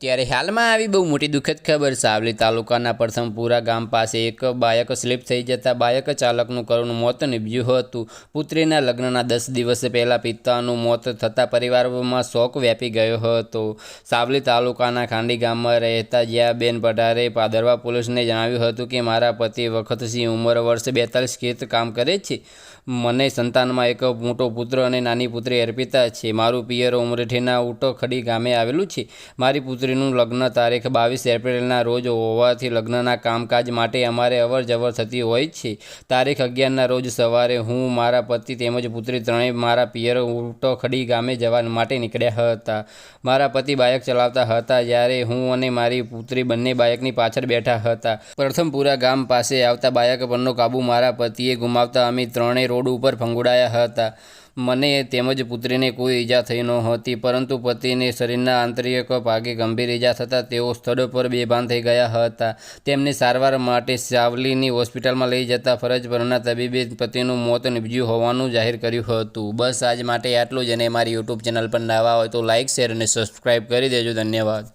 અત્યારે હાલમાં આવી બહુ મોટી દુઃખદ ખબર. સાવલી તાલુકાના પ્રથમપુરા ગામ પાસે એક બાયક સ્લીપ થઈ જતા બાયક ચાલકનું કરુણ મોત નીપજ્યું હતું. પુત્રીના લગ્નના દસ દિવસ પહેલાં પિતાનું મોત થતાં પરિવારમાં શોક વ્યાપી ગયો હતો. સાવલી તાલુકાના ખાંડી ગામમાં રહેતા જ્યાબેન પઢારે પાદરવા પોલીસને જણાવ્યું હતું કે, મારા પતિ વખતસિંહ ઉંમર વર્ષ બેતાલીસ ખેત કામ કરે છે. મને સંતાનમાં એક મોટો પુત્ર અને નાની પુત્રી અર્પિતા છે. મારું પિયર ઉમરઠીના ઉટો ખડી ગામે આવેલું છે. મારી પુત્રીનું લગ્ન તારીખ બાવીસ એપ્રિલના રોજ હોવાથી લગ્નના કામકાજ માટે અમારે અવર જવર થતી હોય છે. તારીખ અગિયારના રોજ સવારે હું, મારા પતિ તેમજ પુત્રી ત્રણેય મારા પિયર ઉટો ખડી ગામે જવા માટે નીકળ્યા હતા. મારા પતિ બાઇક ચલાવતા હતા જ્યારે હું અને મારી પુત્રી બંને બાઇકની પાછળ બેઠા હતા. પ્રથમપુરા ગામ પાસે આવતા બાઇક પરનો કાબુ મારા પતિએ ગુમાવતા અમે ત્રણેય રોડ ઉપર ફંગોડાયા હતા. મને તેમજ પુત્રીને કોઈ ઈજા થઈ નહોતી પરંતુ પતિને શરીરના આંતરિક ભાગે ગંભીર ઈજા થતાં તેઓ સ્થળ પર બેભાન થઈ ગયા હતા. તેમને સારવાર માટે સાવલીની હોસ્પિટલમાં લઈ જતા ફરજ પરના તબીબે પતિનું મોત નીપજ્યું હોવાનું જાહેર કર્યું હતું. બસ આજ માટે આટલું જ અને મારી યુટ્યુબ ચેનલ પર નવા હોય તો લાઇક શેર અને સબસ્ક્રાઈબ કરી દેજો. ધન્યવાદ.